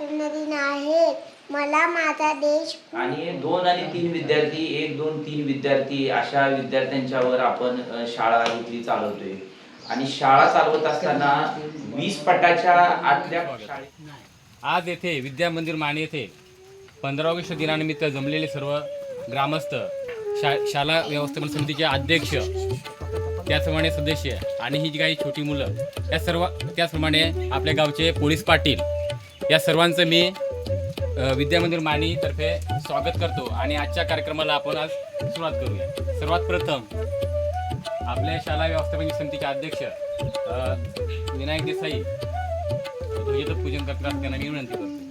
दिन आहे मला माझा देश आणि दोन आणि तीन विद्यार्थी एक दोन तीन विद्यार्थी अशा विद्यार्थ्यांच्यावर आपण अ, शाळा इथली चालवतोय. आणि शाळा चालवत असताना वीस पटाच्या आतल्या शाळेत आज येथे विद्या मंदिर माने येथे पंधरा ऑगस्ट दिनानिमित्त जमलेले सर्व ग्रामस्थ शा शाळा व्यवस्थापन समितीचे अध्यक्ष त्याचप्रमाणे सदस्य आणि ही जी काही छोटी मुलं या सर्व त्याचप्रमाणे आपल्या गावचे पोलीस पाटील या सर्वांचं मी विद्यामंदिर माणीतर्फे स्वागत करतो आणि आजच्या कार्यक्रमाला आपण आज सुरुवात करूया. सर्वात प्रथम आपल्या शाळा व्यवस्थापन समितीचे अध्यक्ष विनायक देसाई ध्वजाचं पूजन करतात त्यांना मी विनंती करतो.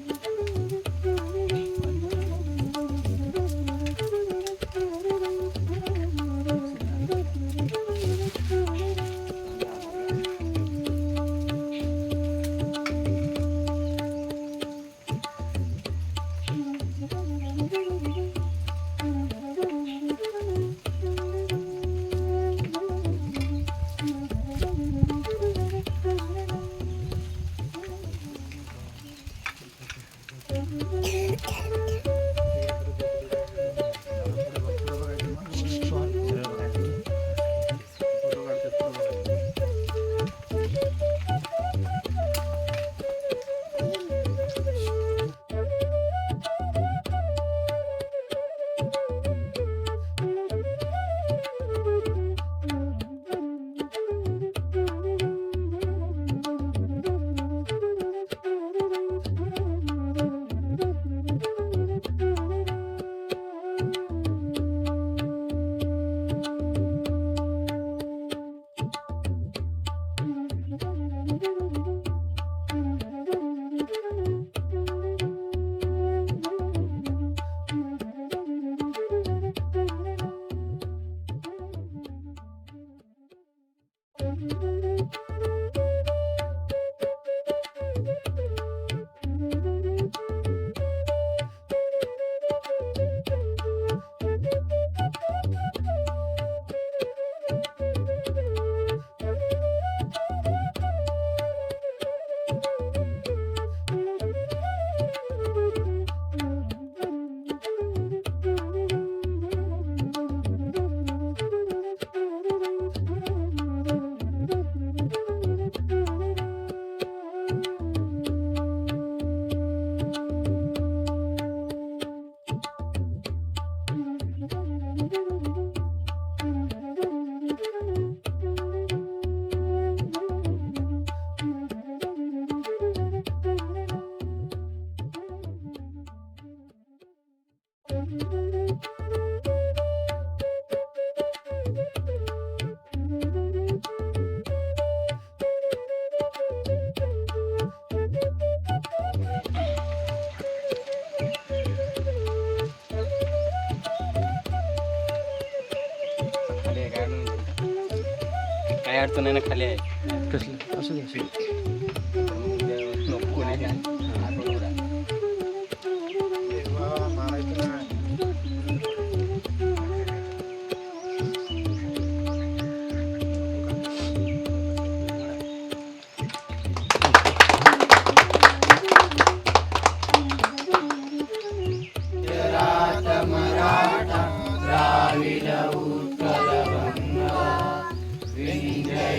काय अडचण नाही ना खाली आहे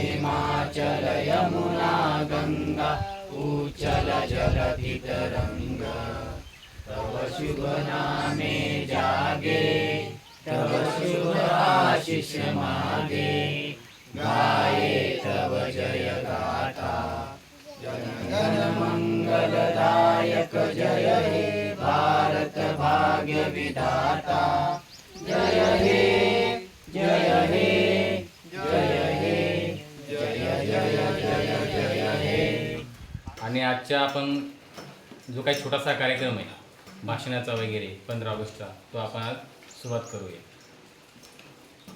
हिमाचल यमुना गङ्गा उचल जलधितरङ्ग। तव शुभ नामे जागे तव शुभ आशिष मागे। गाये तव जय गाथा जनगण मङ्गलदायक जय हे भारत भाग्य विधाता जय हे आजच्या आपण जो काही छोटासा कार्यक्रम आहे भाषणाचा वगैरे पंधरा ऑगस्टचा तो आपण आज सुरुवात करूया.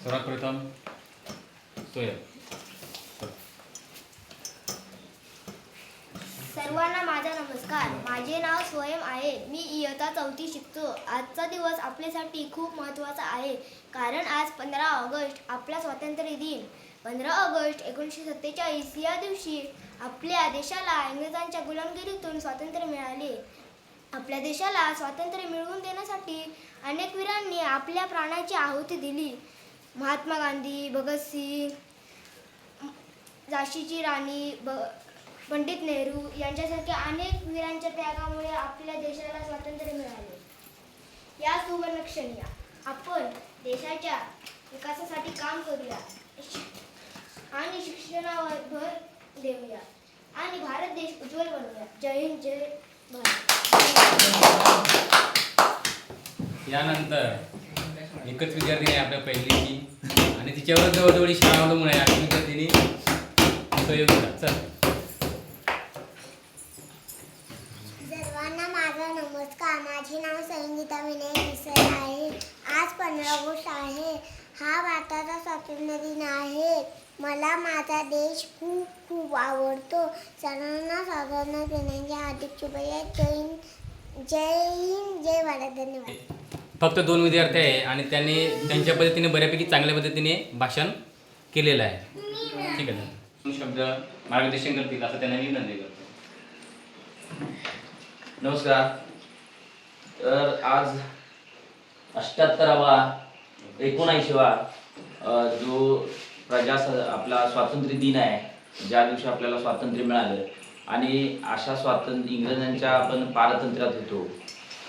सर्वात प्रथम सर्वांना माझा नमस्कार. माझे नाव स्वयं आहे. मी इयत्ता चौथी शिकतो. आजचा दिवस आपल्यासाठी खूप महत्त्वाचा आहे. कारण आज पंधरा ऑगस्ट आपला स्वातंत्र्य दिन. पंधरा ऑगस्ट एकोणीसशे सत्तेचाळीस या दिवशी आपल्या देशाला इंग्रजांच्या गुलामगिरीतून स्वातंत्र्य मिळाले. आपल्या देशाला स्वातंत्र्य मिळवून देण्यासाठी अनेक वीरांनी आपल्या प्राणाची आहुती दिली. महात्मा गांधी भगतसिंग झाशीची राणी ब पंडित नेहरू यांच्यासारख्या अनेक वीरांच्या त्यागामुळे आपल्या देशाला स्वातंत्र्य मिळाले. या सुवर्णक्षणी आपण देशाच्या विकासासाठी काम करूया. आणि शिक्षणावर भर देऊया. आणि भारत देश उज्ज्वल बनवूया. जय हिंद जय भारत. यानंतर एकच विद्यार्थी आहे आपल्या पहिलीची. आणि तिच्यावर जवळजवळ शाळा अवलंबून आहे. अशी विद्यार्थिनी सहयोगिता चल. सर्वांना माझा नमस्कार. माझे नाव संगीता विनय मिसळ आहे. आज पंधरा ऑगस्ट आहे. हा भारताचा स्वातंत्र्य दिन आहे. मला माझा देश खूप खूप आवडतो. सर्वांना स्वातंत्र्य दिनाच्या हार्दिक शुभेच्छा. जय हिंद जय हिंद जय भारत. धन्यवाद. फक्त दोन विद्यार्थी आहे आणि त्यांनी त्यांच्या पद्धतीने बऱ्यापैकी चांगल्या पद्धतीने भाषण केलेलं आहे. ठीक आहे दोन शब्द मार्गदर्शन करतील असं त्यांना मी विनंती करतो नमस्कार. तर आज अष्ट्याहत्तरावा एकोणऐंशीवा जो प्रजा आपला स्वातंत्र्य दिन आहे ज्या दिवशी आपल्याला स्वातंत्र्य मिळालं. आणि अशा स्वातंत्र्य इंग्रजांच्या आपण पारतंत्र्यात होतो.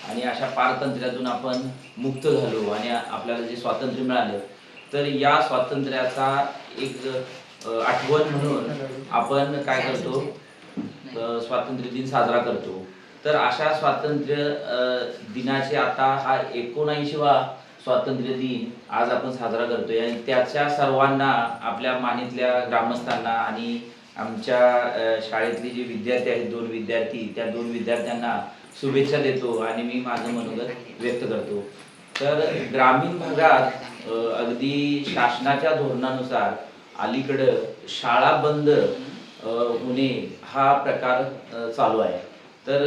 आणि अशा पारतंत्र्यातून आपण मुक्त झालो आणि आपल्याला जे स्वातंत्र्य मिळालं. तर या स्वातंत्र्याचा एक आठवण म्हणून आपण काय करतो? स्वातंत्र्य दिन साजरा करतो. तर अशा स्वातंत्र्य दिनाचे आता हा एकोणऐंशीवा स्वातंत्र्य दिन आज आपण साजरा करतोय. आणि त्याच्या सर्वांना आपल्या मानेतल्या ग्रामस्थांना आणि आमच्या शाळेतले जे विद्यार्थी आहेत दोन विद्यार्थी त्या दोन विद्यार्थ्यांना शुभेच्छा देतो आणि मी माझं मनोगत व्यक्त करतो. तर ग्रामीण भागात अगदी शासनाच्या धोरणानुसार अलीकडं शाळा बंद होणे हा प्रकार चालू आहे. तर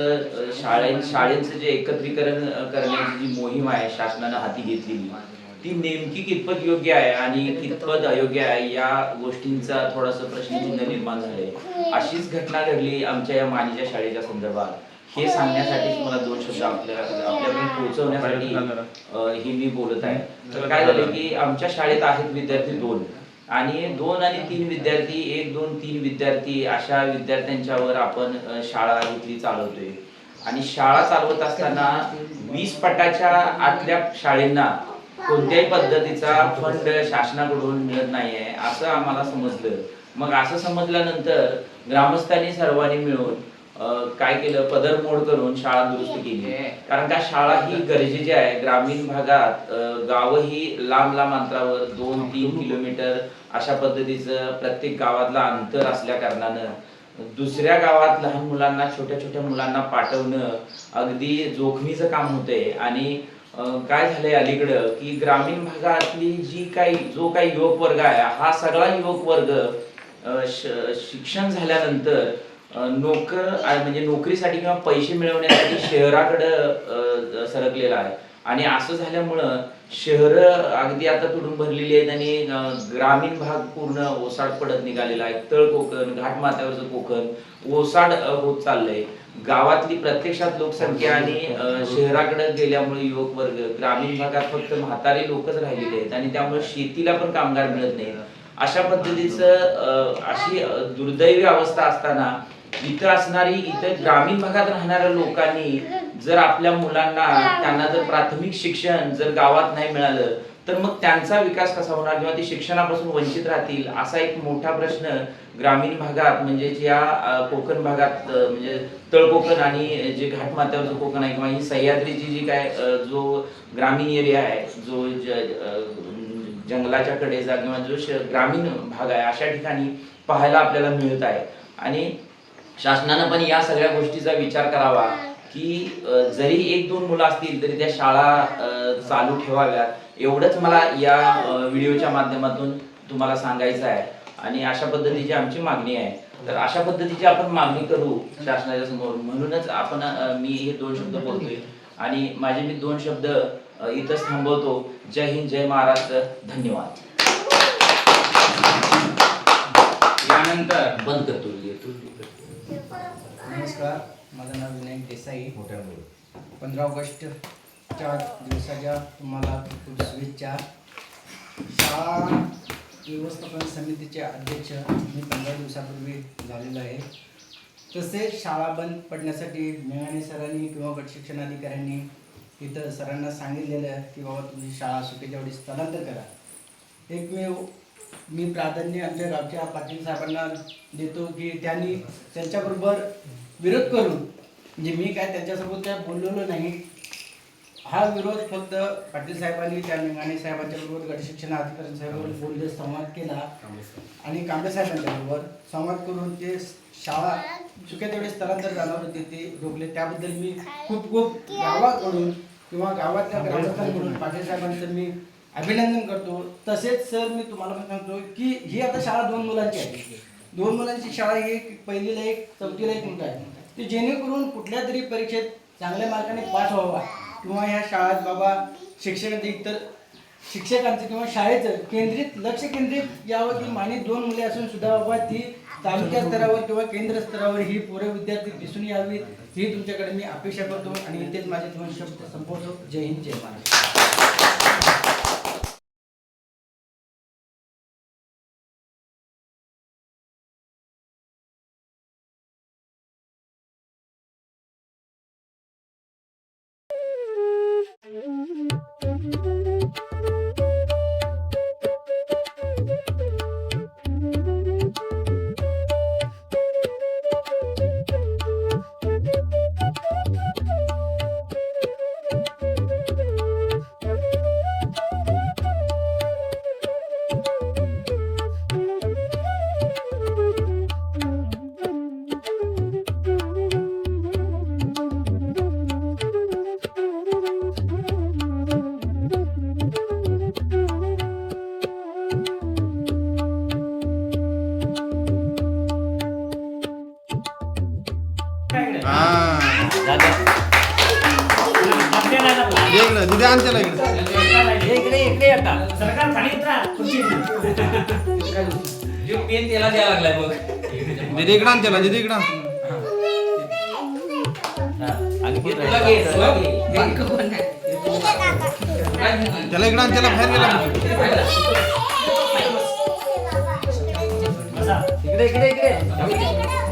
शाळे शाळेचं जे एकत्रीकरण करण्याची जी मोहीम आहे शासनानं हाती घेतलेली ती नेमकी कितपत योग्य आहे आणि कितपत अयोग्य आहे या गोष्टींचा थोडासा प्रश्नचिन्ह निर्माण झाले अशीच घटना घडली आमच्या या मानीच्या शाळेच्या संदर्भात. हे सांगण्यासाठीच मला दोन शब्द आपल्या आपल्यापर्यंत पोहोचवण्यासाठी ही मी बोलत आहे. तर काय झालं की आमच्या शाळेत आहेत विद्यार्थी दोन. आणि दोन आणि तीन विद्यार्थी एक दोन तीन विद्यार्थी अशा विद्यार्थ्यांच्यावर आपण शाळा इथली चालवतोय. आणि शाळा चालवत असताना वीस पटाच्या आतल्या शाळेंना कोणत्याही पद्धतीचा फंड शासनाकडून मिळत नाहीये असं आम्हाला समजलं. मग असं समजल्यानंतर ग्रामस्थांनी सर्वांनी मिळून काय केलं? पदरमोड करून शाळा दुरुस्त केली. कारण का शाळा ही गरजेची आहे. ग्रामीण भागात गावं ही लांब लांब अंतरावर दोन तीन किलोमीटर अशा पद्धतीचं प्रत्येक गावातलं अंतर असल्या कारणानं दुसऱ्या गावात लहान मुलांना छोट्या छोट्या मुलांना पाठवणं अगदी जोखमीचं काम होतंय. आणि काय झालंय अलीकडं की ग्रामीण भागातली जी काही जो काही युवक वर्ग आहे हा सगळा युवक वर्ग शिक्षण झाल्यानंतर नोकर म्हणजे नोकरीसाठी किंवा पैसे मिळवण्यासाठी शहराकडं सरकलेला आहे. आणि असं झाल्यामुळं शहर अगदी आता तुटून भरलेली आहेत आणि ग्रामीण भाग पूर्ण ओसाड पडत निघालेला आहे. तळ कोकण घाटमाथ्यावरचं कोकण ओसाड होत चाललंय. गावातली प्रत्यक्षात लोकसंख्या आणि शहराकडे गेल्यामुळे युवक वर्ग ग्रामीण भागात फक्त म्हातारे लोकच राहिलेले आहेत आणि त्यामुळे शेतीला पण कामगार मिळत नाही अशा पद्धतीचं अशी दुर्दैवी अवस्था असताना इथं असणारी इथं ग्रामीण भागात राहणाऱ्या लोकांनी जर आपल्या मुलांना त्यांना जर प्राथमिक शिक्षण जर गावात नाही मिळालं तर मग त्यांचा विकास कसा होणार किंवा ते शिक्षणापासून वंचित राहतील? असा एक मोठा प्रश्न ग्रामीण भागात म्हणजे ज्या कोकण भागात म्हणजे तळकोकण आणि जे घाटमाथ्यावरचं कोकण आहे किंवा ही सह्याद्रीची जी काय जो ग्रामीण एरिया आहे जो जंगलाच्या कडेचा किंवा जो ग्रामीण भाग आहे अशा ठिकाणी पाहायला आपल्याला मिळत आहे. आणि शासनानं पण या सगळ्या गोष्टीचा विचार करावा की जरी एक दोन मुलं असतील तरी त्या शाळा चालू ठेवाव्यात. एवढंच मला या व्हिडिओच्या माध्यमातून तुम्हाला सांगायचं आहे. आणि अशा पद्धतीची आमची मागणी आहे. तर अशा पद्धतीची आपण मागणी करू शासनाच्या समोर. म्हणूनच आपण मी हे दोन शब्द बोलतोय. आणि माझे मी दोन शब्द इथंच थांबवतो. जय हिंद जय महाराष्ट्र. धन्यवाद. त्यानंतर बंद करतो. नमस्कार माझं नाव विनायक देसाई पंधरा ऑगस्टच्या दिवसाच्या तुम्हाला खूप शुभेच्छा. शाळा व्यवस्थापन समितीचे अध्यक्ष मी पंधरा दिवसापूर्वी झालेलो आहे. तसेच शाळा बंद पडण्यासाठी मेघाणे सरांनी किंवा गट शिक्षण अधिकाऱ्यांनी तिथं सरांना सांगितलेलं आहे की बाबा तुमची शाळा सुट्टीच्या वेळी स्थलांतर करा. एकमेव मी प्राधान्य आमच्या गावच्या पाटील साहेबांना देतो की त्यांनी त्यांच्याबरोबर विरोध करून म्हणजे मी काय त्यांच्यासोबत काय बोललेलो नाही हा विरोध फक्त पाटील साहेबांनी त्या निंगाणे साहेबांच्या बरोबर गट शिक्षण अधिकारी साहेबांबरोबर बोलले संवाद केला आणि कांबळे साहेबांच्या बरोबर संवाद करून ते शाळा चुक्या तेवढे स्थलांतर जाणार होते ते रोखले. त्याबद्दल मी खूप खूप गावाकडून किंवा गावातल्या ग्रामस्थांकडून पाटील साहेबांचं मी अभिनंदन करतो. तसेच सर मी तुम्हाला पण सांगतो की ही आता शाळा दोन मुलांची आहे. दोन मुलांची शाळा ही एक पहिलीला एक चौथीला एक मुलगा आहे. ते जेणेकरून कुठल्या तरी परीक्षेत चांगल्या मार्काने पास व्हावा किंवा ह्या शाळेत बाबा शिक्षकांचं इतर शिक्षकांचं किंवा शाळेचं केंद्रित लक्ष केंद्रित यावं की माने दोन मुले असून सुद्धा बाबा ती तालुक्या स्तरावर किंवा केंद्र स्तरावर ही पोरं विद्यार्थी दिसून यावीत. ही तुमच्याकडे मी अपेक्षा करतो आणि इथेच माझे दोन शब्द संपवतो. जय हिंद जय महाराष्ट्र. इकडं जो पेन त्याला द्यायला लागलाय बघ. दिदी इकडं आण त्याला दिदी इकडं आण. तुला घे तुला घे त्याला इकडं आण त्याला बाहेर गेला इकडे इकडे इकडे.